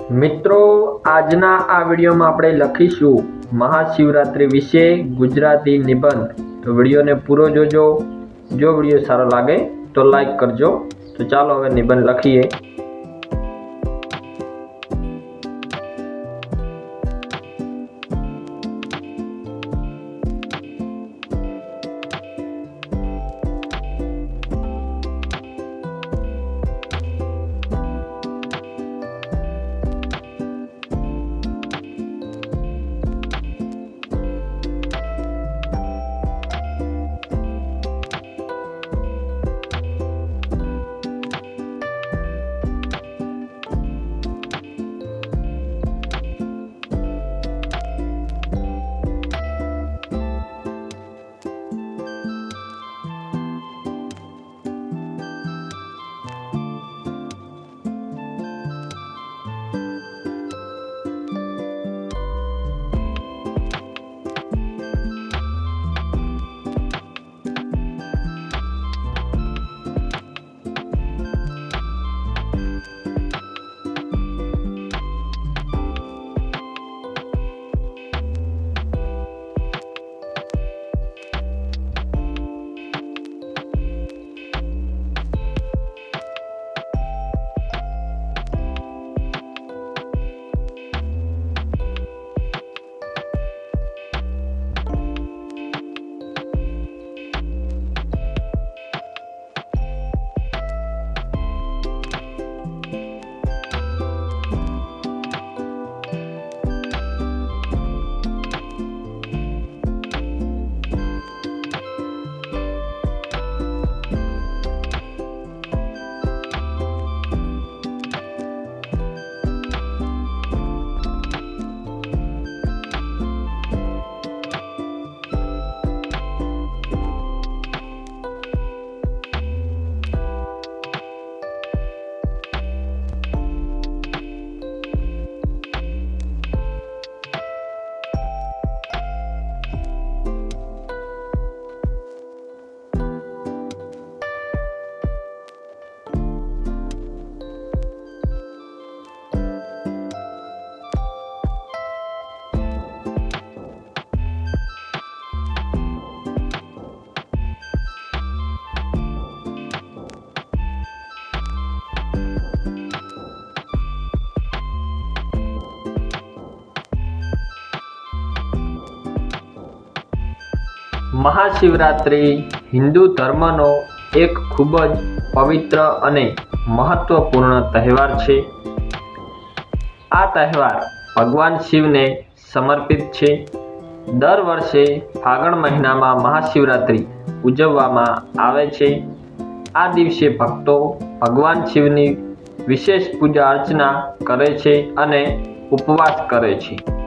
મિત્રો, આજના આ વિડીયોમાં આપણે લખીશું મહાશિવરાત્રિ વિશે ગુજરાતી નિબંધ. તો વિડીયોને પૂરો જોજો. જો વીડિયો સારો લાગે તો લાઈક કરજો. તો ચાલો હવે નિબંધ લખીએ. મહાશિવરાત્રિ હિન્દુ ધર્મનો એક ખૂબ જ પવિત્ર અને મહત્વપૂર્ણ તહેવાર છે. આ તહેવાર ભગવાન શિવને સમર્પિત છે. દર વર્ષે ફાગણ મહિનામાં મહાશિવરાત્રિ ઉજવવામાં આવે છે. આ દિવસે ભક્તો ભગવાન શિવની વિશેષ પૂજા અર્ચના કરે છે અને ઉપવાસ કરે છે.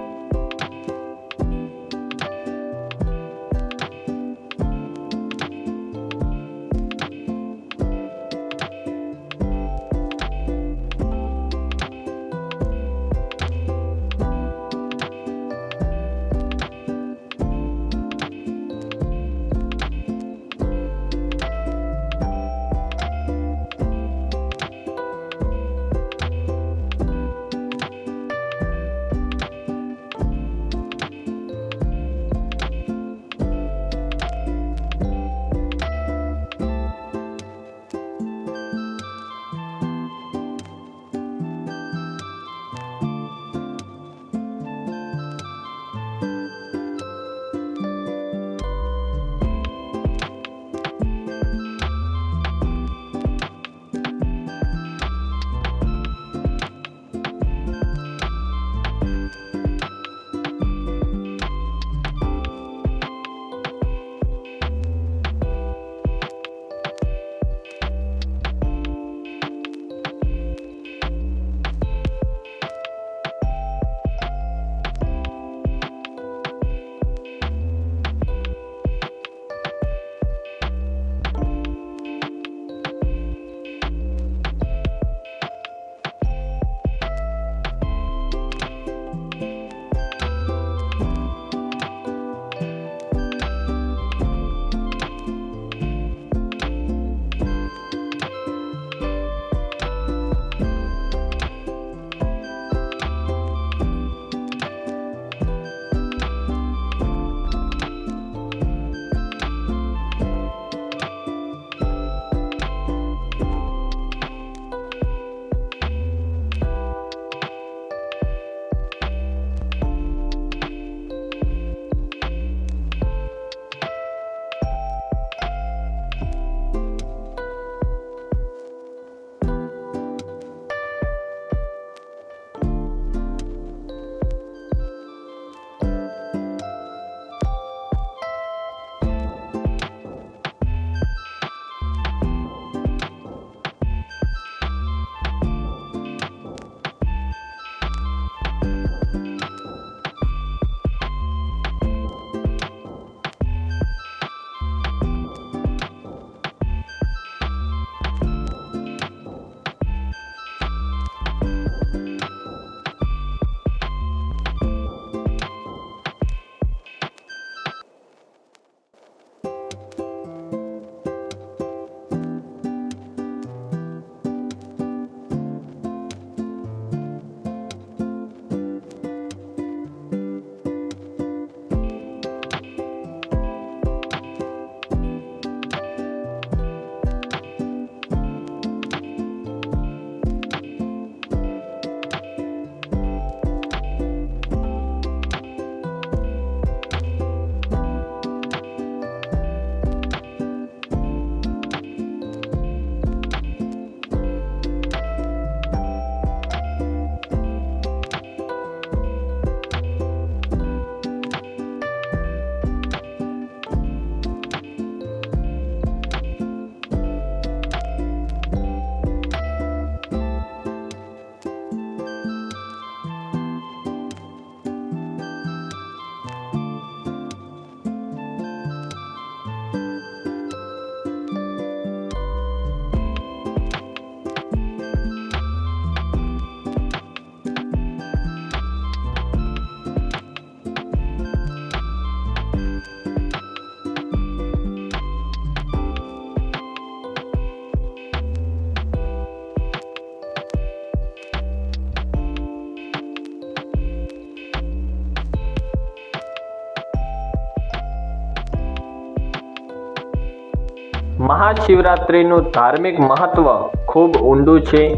મહાશિવરાત્રિનું ધાર્મિક મહત્વ ખૂબ ઊંડું છે.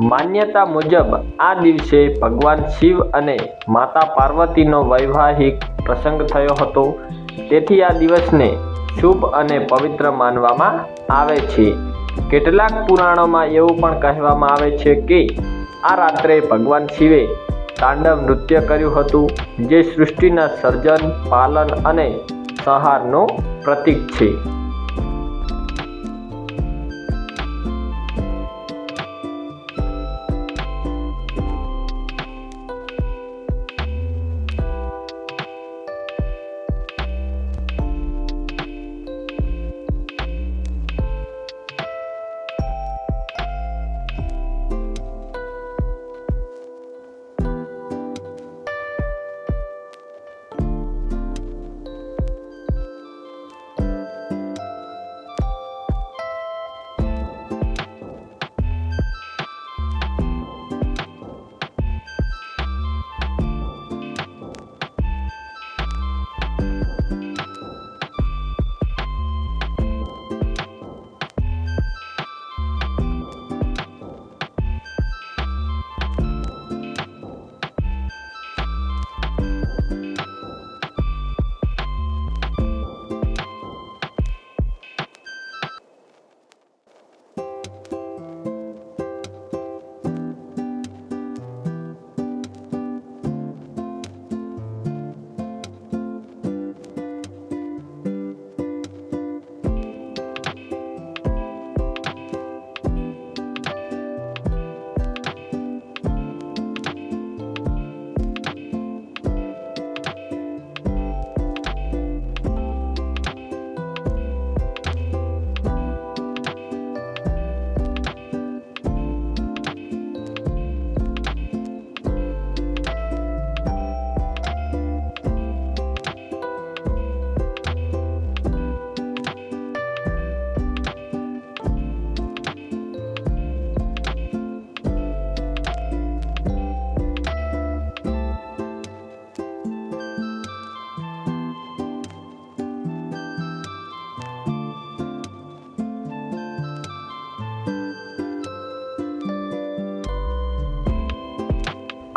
માન્યતા મુજબ આ દિવસે ભગવાન શિવ અને માતા પાર્વતીનો વૈવાહિક પ્રસંગ થયો હતો. તેથી આ દિવસને શુભ અને પવિત્ર માનવામાં આવે છે. કેટલાક પુરાણોમાં એવું પણ કહેવામાં આવે છે કે આ રાત્રે ભગવાન શિવે તાંડવ નૃત્ય કર્યું હતું, જે સૃષ્ટિના સર્જન, પાલન અને સંહારનું પ્રતીક છે.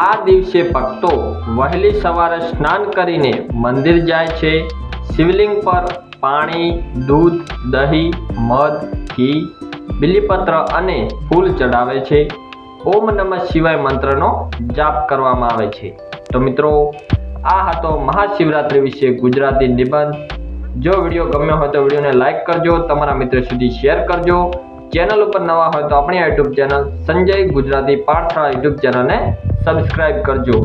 આ દિવસે ભક્તો વહેલી સવારે સ્નાન કરીને મંદિર જાય છે. શિવલિંગ પર પાણી, દૂધ, દહીં, મધ, ઘી, બિલીપત્ર અને ફૂલ ચડાવે છે. ઓમ નમઃ શિવાય મંત્રનો જાપ કરવામાં આવે છે. તો મિત્રો, આ હતો મહાશિવરાત્રિ વિશે ગુજરાતી નિબંધ. જો વીડિયો ગમ્યો હોય તો વિડીયોને લાઇક કરજો, તમારા મિત્રો સુધી શેર કરજો. ચેનલ ઉપર નવા હોય તો આપણી YouTube channel Sanjay Gujarati Pathshala YouTube ચેનલને સબસ્ક્રાઇબ કરજો.